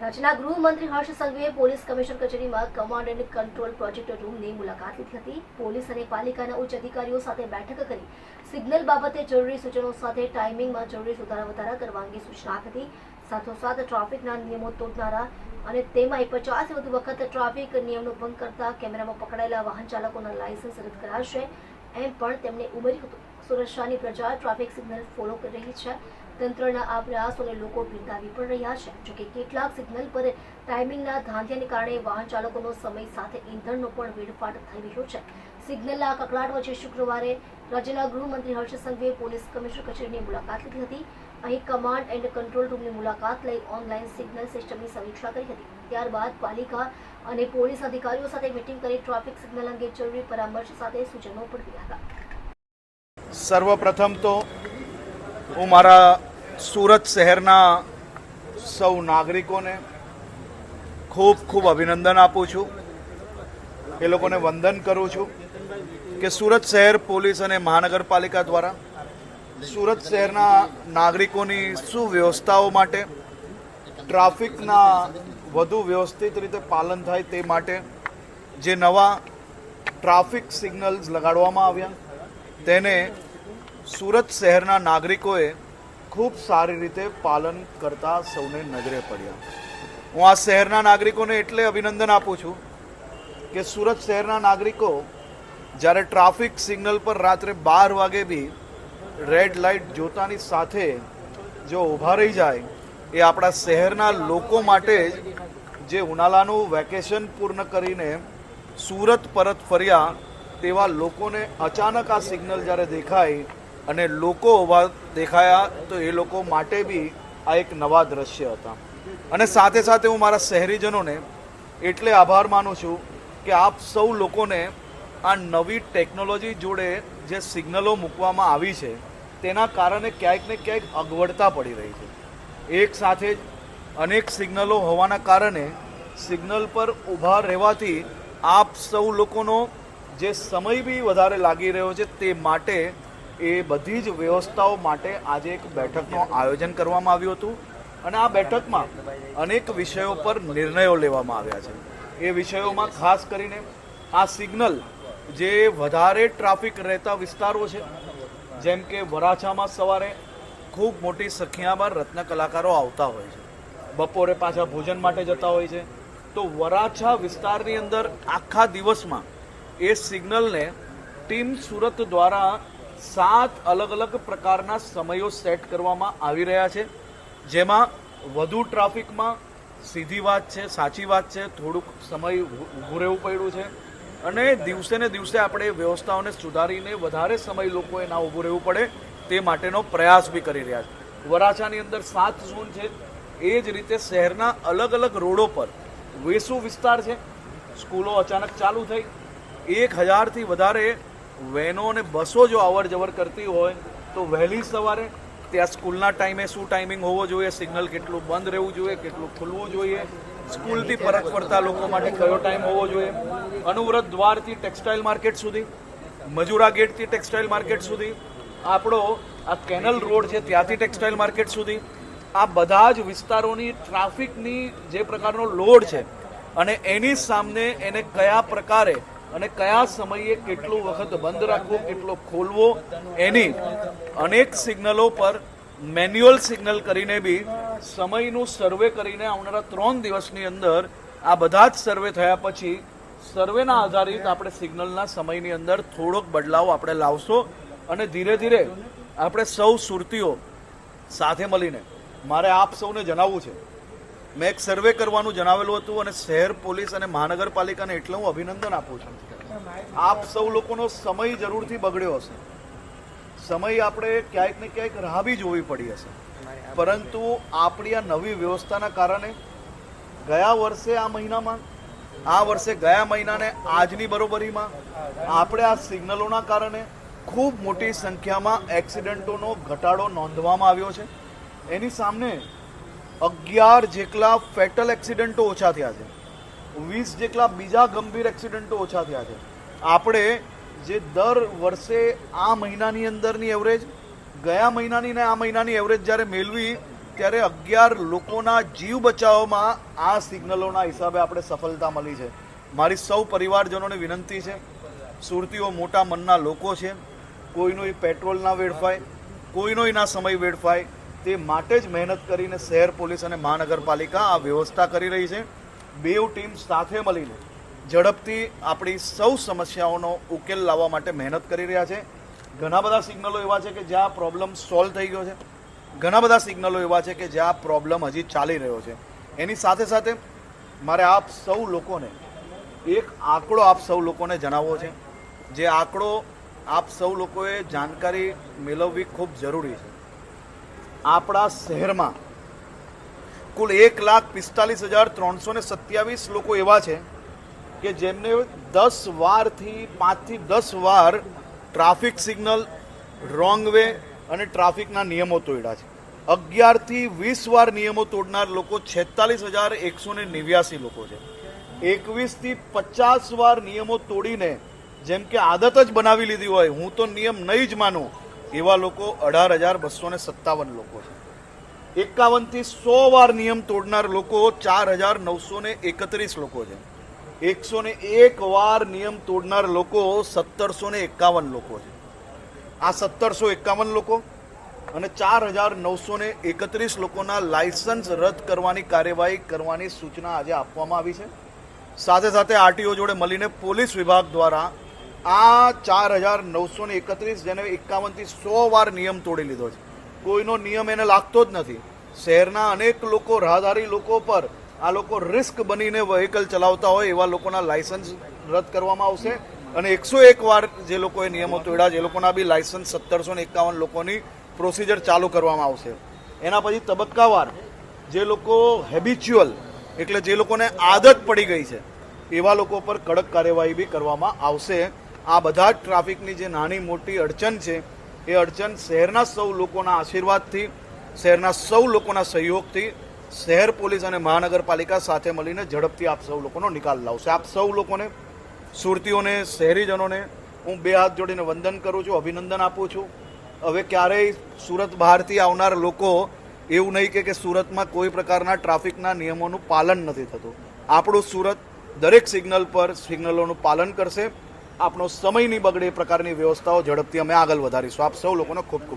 રાજ્યના ગૃહમંત્રી હર્ષ સંઘવીએ પોલીસ કમિશનર કચેરીમાં કમાન્ડ એન્ડ કંટ્રોલ પ્રોજેક્ટ રૂમની મુલાકાત લીધી હતી. પોલીસ અને પાલિકાના ઉચ્ચ અધિકારીઓ સાથે બેઠક કરી સિગ્નલ બાબતે જરૂરી સૂચનો સાથે ટાઈમિંગમાં જરૂરી સુધારા વધારા કરવા અંગે સૂચના આપી હતી. સાથોસાથ ટ્રાફિકના નિયમો તોડનારા અને તેમાંય પચાસ વધુ વખત ટ્રાફિક નિયમનો ભંગ કરતા કેમેરામાં પકડાયેલા વાહન ચાલકોના લાયસન્સ રદ કરાશે એમ પણ તેમણે ઉમેર્યું હતું. સુરક્ષાની પ્રજા ટ્રાફિક સિગ્નલ ફોલો કરી રહી છે. તંત્રના આ પ્રયાસોને લોકો બિરદાવી પણ રહ્યા છે. જોકે કેટલાક સિગ્નલ પર ટાઈમિંગના ધાંધ્યને કારણે વાહન ચાલકોનો સમય સાથે ઈંધણનો પણ વેડફાટ થઈ રહ્યો છે. સિગ્નલના કકડાટ વચ્ચે શુક્રવારે રાજ્યના ગૃહમંત્રી હર્ષ સંઘવીએ પોલીસ કમિશનર કચેરીની મુલાકાત લીધી હતી. અહીં કમાન્ડ એન્ડ કંટ્રોલ રૂમની મુલાકાત લઈ ઓનલાઈન સિગ્નલ સિસ્ટમની સમીક્ષા કરી હતી. ત્યારબાદ પાલિકા અને પોલીસ અધિકારીઓ સાથે મીટિંગ કરી ટ્રાફિક સિગ્નલ અંગે જરૂરી પરામર્શ સાથે સૂચનો પણ હતા. સર્વપ્રથમ તો હું મારા સુરત શહેરના સૌ નાગરિકોને ખૂબ ખૂબ અભિનંદન આપું છું. એ લોકોને વંદન કરું છું કે સુરત શહેર પોલીસ અને મહાનગરપાલિકા દ્વારા સુરત શહેરના નાગરિકોની સુવ્યવસ્થાઓ માટે, ટ્રાફિકના વધુ વ્યવસ્થિત રીતે પાલન થાય તે માટે જે નવા ટ્રાફિક સિગ્નલ્સ લગાડવામાં આવ્યા, તેને સુરત શહેરના નાગરિકોએ ખૂબ સારી રીતે પાલન કરતા સૌને નજરે પડ્યા. હું આ શહેરના નાગરિકોને એટલે અભિનંદન આપું છું કે સુરત શહેરના નાગરિકો જ્યારે ટ્રાફિક સિગ્નલ પર રાત્રે બાર વાગે બી રેડ લાઇટ જોતાની સાથે જો ઊભા રહી જાય, એ આપણા શહેરના લોકો માટે જ જે ઉનાળાનું વેકેશન પૂર્ણ કરીને સુરત પરત ફર્યા તેવા લોકોને અચાનક આ સિગ્નલ જ્યારે દેખાય અને લોકો ઊભા દેખાયા તો એ લોકો માટે બી આ એક નવા દ્રશ્ય હતા. અને સાથે સાથે હું મારા શહેરીજનોને એટલે આભાર માનું છું કે આપ સૌ લોકોને આ નવી ટેકનોલોજી જોડે જે સિગ્નલો મૂકવામાં આવી છે, તેના કારણે ક્યાંક ને ક્યાંક અગવડતા પડી રહી છે. એક સાથે જ અનેક સિગ્નલો હોવાના કારણે સિગ્નલ પર ઊભા રહેવાથી આપ સૌ લોકોનો જે સમય બી વધારે લાગી રહ્યો છે તે માટે એ બધી જ વ્યવસ્થાઓ માટે આજે એક બેઠકનું આયોજન કરવામાં આવ્યું હતું. અને આ બેઠકમાં અનેક વિષયો પર નિર્ણયો લેવામાં આવ્યા છે. એ વિષયોમાં ખાસ કરીને આ સિગ્નલ જે વધારે ટ્રાફિક રહેતા વિસ્તારો છે, જેમ કે વરાછામાં સવારે ખૂબ મોટી સંખ્યામાં રત્ન કલાકારો આવતા હોય છે. બપોરે પાછા ભોજન માટે જતા હોય છે. તો વરાછા વિસ્તારની અંદર આખા દિવસમાં એ સિગ્નલને ટીમ સુરત દ્વારા સાત અલગ અલગ પ્રકારના સમયો સેટ કરવામાં આવી રહ્યા છે. જેમાં વધુ ટ્રાફિકમાં સીધી વાત છે, સાચી વાત છે, થોડુંક સમય ઊભું રહેવું પડ્યું છે. અને દિવસે ને દિવસે આપણે વ્યવસ્થાઓને સુધારીને વધારે સમય લોકોએ ના ઊભું રહેવું પડે તે માટેનો પ્રયાસ બી કરી રહ્યા છે. વરાછાની અંદર સાત ઝોન છે. એ જ રીતે શહેરના અલગ અલગ રોડો પર વેસુ વિસ્તાર છે. સ્કૂલો અચાનક ચાલુ થઈ. એક હજારથી વધારે વેનો અને બસો જો અવર જવર કરતી હોય તો વહેલી સવારે ત્યાં સ્કૂલના ટાઈમે શું ટાઈમિંગ હોવો જોઈએ, સિગ્નલ કેટલું બંધ રહેવું જોઈએ, કેટલું ખુલવું જોઈએ, સ્કૂલથી પરત ફરતા લોકો માટે કયો ટાઈમ હોવો જોઈએ. અનુવ્રત દ્વારથી ટેક્સટાઇલ માર્કેટ સુધી, મજુરા ગેટથી ટેક્સટાઇલ માર્કેટ સુધી, આપણો આ કેનલ રોડ છે ત્યાંથી ટેક્સટાઇલ માર્કેટ સુધી. આ બધા જ વિસ્તારોની ટ્રાફિકની જે પ્રકારનો લોડ છે અને એની સામે એને કયા પ્રકારે અને કયા સમયે કેટલું વખત બંધ રાખવો, કેટલો ખોલવો, એની અનેક સિગ્નલો પર મેન્યુઅલ સિગ્નલ કરીને બી સમયનું સર્વે કરીને આવનારા ત્રણ દિવસની અંદર આ બધા જ સર્વે થયા પછી સર્વેના આધારિત આપણે સિગ્નલના સમયની અંદર થોડોક બદલાવ આપણે લાવશો અને ધીરે ધીરે આપણે સૌ સુરતીઓ સાથે મળીને, મારે આપ સૌને જણાવવું છે મેં એક સર્વે કરવાનું જણાવેલું હતું અને શહેર પોલીસ અને મહાનગરપાલિકાને એટલે હું અભિનંદન આપું છું. આપ સૌ લોકોનો સમય જરૂરથી બગડ્યો હશે. સમય આપણે ક્યાંક ને ક્યાંક રાહ બી જોવી પડી હશે. પરંતુ આપણી આ નવી વ્યવસ્થાના કારણે ગયા વર્ષે આ મહિનામાં, આ વર્ષે ગયા મહિનાને આજની બરોબરીમાં આપણે આ સિગ્નલોના કારણે ખૂબ મોટી સંખ્યામાં એક્સિડન્ટોનો ઘટાડો નોંધવામાં આવ્યો છે. એની સામે અગિયાર જેટલા ફેટલ એક્સિડન્ટો ઓછા થયા છે. વીસ જેટલા બીજા ગંભીર એક્સિડન્ટો ઓછા થયા છે. આપણે જે દર વર્ષે આ મહિનાની અંદરની એવરેજ ગયા મહિનાની ને આ મહિનાની એવરેજ જ્યારે મેળવી, ત્યારે અગિયાર લોકોના જીવ બચાવમાં આ સિગ્નલોના હિસાબે આપણે સફળતા મળી છે. મારી સૌ પરિવારજનોને વિનંતી છે, સુરતીઓ મોટા મનના લોકો છે કોઈનો ઈ પેટ્રોલ ના વેડફાય કોઈનો ના સમય વેડફાય તે માટે જ મહેનત કરીને શહેર પોલીસ અને મહાનગરપાલિકા આ વ્યવસ્થા કરી રહી છે. બેઉ ટીમ સાથે મળીને ઝડપથી આપણી સૌ સમસ્યાઓનો ઉકેલ લાવવા માટે મહેનત કરી રહ્યા છે. ઘણા બધા સિગ્નલો એવા છે કે જ્યાં પ્રોબ્લેમ સોલ્વ થઈ ગયો છે. ઘણા બધા સિગ્નલો એવા છે કે જ્યાં પ્રોબ્લેમ હજી ચાલી રહ્યો છે. એની સાથે સાથે મારે આપ સૌ લોકોને એક આંકડો આપ સૌ લોકોને જણાવવો છે. જે આંકડો આપ સૌ લોકોએ જાણકારી મેળવવી ખૂબ જરૂરી છે. આપણા શહેરમાં કુલ એક લાખ પિસ્તાલીસ હજાર ત્રણસો ને સત્યાવીસ લોકો એવા છે કે જેમને દસ વારથી પાંચથી દસ વાર ટ્રાફિક સિગ્નલ, રોંગ વે અને ટ્રાફિકના નિયમો તોડ્યા છે. અગિયારથી વીસ વાર નિયમો તોડનાર લોકો છેતાલીસ હજાર એકસો ને નેવ્યાસી લોકો છે. એકવીસથી પચાસ વાર નિયમો તોડીને જેમ કે આદત જ બનાવી લીધી હોય, હું તો નિયમ નહીં જ માનું એવા લોકો અઢાર હજાર બસો ને સત્તાવન લોકો છે. એકાવનથી સો વાર નિયમ તોડનાર લોકો ચાર હજાર નવસો ને એકત્રીસ લોકો છે. એકસો ને એક વાર નિયમ તોડનાર લોકો સત્તરસો ને એકાવન લોકો છે. આ સત્તરસો એકાવન લોકો અને ચાર હજાર નવસો ને એકત્રીસ લોકોના લાયસન્સ રદ કરવાની કાર્યવાહી કરવાની સૂચના આજે આપવામાં આવી છે. સાથે સાથે આરટીઓ જોડે મળીને પોલીસ વિભાગ દ્વારા આ ચાર હજાર નવસો ને એકત્રીસ જેને એકાવનથી સો વાર નિયમ તોડી લીધો છે. કોઈનો નિયમ એને લાગતો જ નથી. શહેરના અનેક લોકો, રાહદારી લોકો પર આ લોકો રિસ્ક બનીને વ્હીકલ ચલાવતા હોય એવા લોકોના લાયસન્સ રદ કરવામાં આવશે. અને એકસો એક વાર જે લોકોએ નિયમો તોડ્યા એ લોકોના બી લાયસન્સ સત્તરસો ને એકાવન લોકોની પ્રોસિજર ચાલુ કરવામાં આવશે. એના પછી તબક્કાવાર જે લોકો હેબિચ્યુઅલ એટલે જે લોકોને આદત પડી ગઈ છે, એવા લોકો પર કડક કાર્યવાહી બી કરવામાં આવશે. આ બધા જ ટ્રાફિકની જે નાની મોટી અડચણ છે, એ અડચણ શહેરના સૌ લોકોના આશીર્વાદથી, શહેરના સૌ લોકોના સહયોગથી શહેર પોલીસ અને મહાનગરપાલિકા સાથે મળીને ઝડપથી આપ સૌ લોકોનો નિકાલ લાવશે. આપ સૌ લોકોને, સુરતીઓને, શહેરીજનોને હું બે હાથ જોડીને વંદન કરું છું, અભિનંદન આપું છું. હવે ક્યારેય સુરત બહારથી આવનાર લોકો એવું નહીં કે સુરતમાં કોઈ પ્રકારના ટ્રાફિકના નિયમોનું પાલન નથી થતું. આપણું સુરત દરેક સિગ્નલ પર સિગ્નલોનું પાલન કરશે. આપણો સમય નહીં બગડે એ પ્રકારની વ્યવસ્થાઓ ઝડપથી અમે આગળ વધારીશું. આપ સૌ લોકોનો ખૂબ ખૂબ